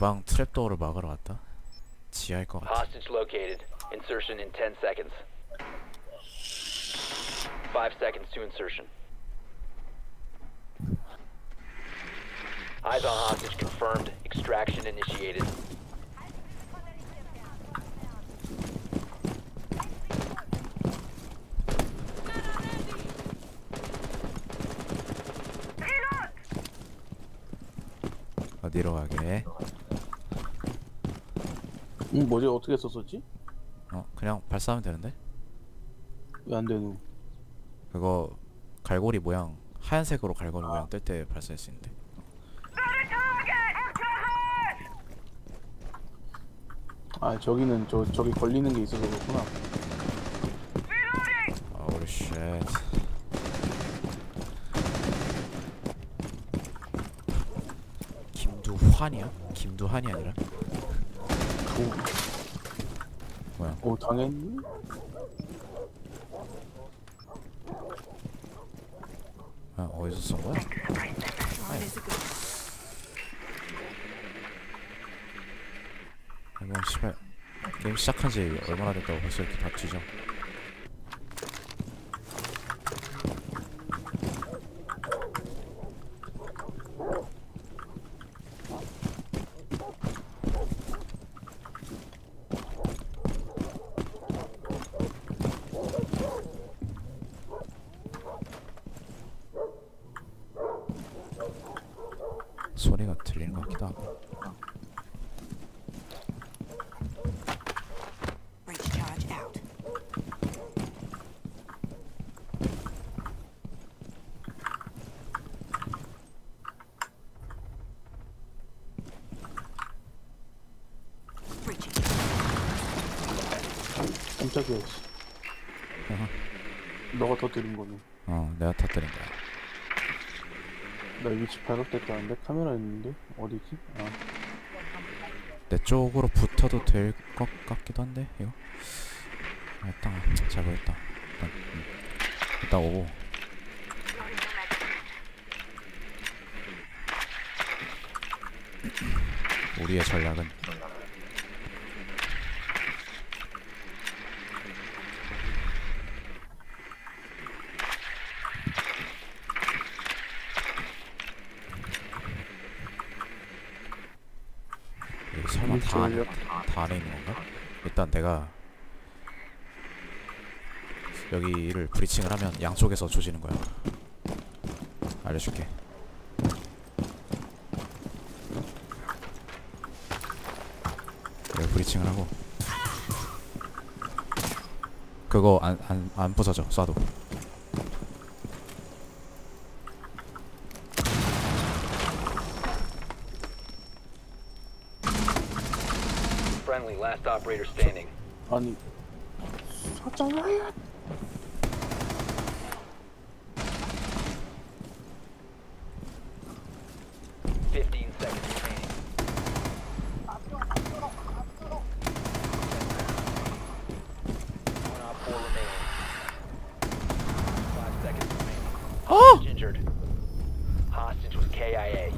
방 트랩도어를 막으러 갔다. 지하일 것 같아. Hostage located. Insertion in 10 seconds. 5 seconds to insertion. Eyes on hostage confirmed. Extraction initiated. 어디로 가게? 응 뭐지 어떻게 썼었지? 어 그냥 발사하면 되는데? 왜 안 되노? 그거 갈고리 모양 하얀색으로 갈고리 모양 뜰 때 발사할 수 있는데. 아 저기는 저 저기 걸리는 게 있어서 그렇구나. 어우 쉣. 김두환이야? 김두한이 아니라? 뭐야? 오 당했니? 아, 어디서 쏜 거야? 이거 씨발 게임 시작한 지 얼마나 됐다고 벌써 이렇게 다 뒤져 소리가 들리는 것 같기도 하고. 깜짝이야. 씨. 어허. 너가 터뜨린 거네. 어 내가 터뜨린 거야 나 위치 발각됐다는데 카메라 있는데? 어디지? 아. 내 쪽으로 붙어도 될 것 같기도 한데 이거? 아, 일단 잘 보였다. 일단, 음. 일단 오고. 우리의 전략은 다 안에. 다 안에 있는 건가? 일단 내가 여기를 브리칭을 하면 양쪽에서 조지는 거야. 알려줄게. 여기 브리칭을 하고. 그거 안 안 안 부서져 쏴도 Friendly, last operator standing. On 사장님 Fifteen seconds remaining. One four remaining. Five seconds remaining. Injured. Hostage was KIA.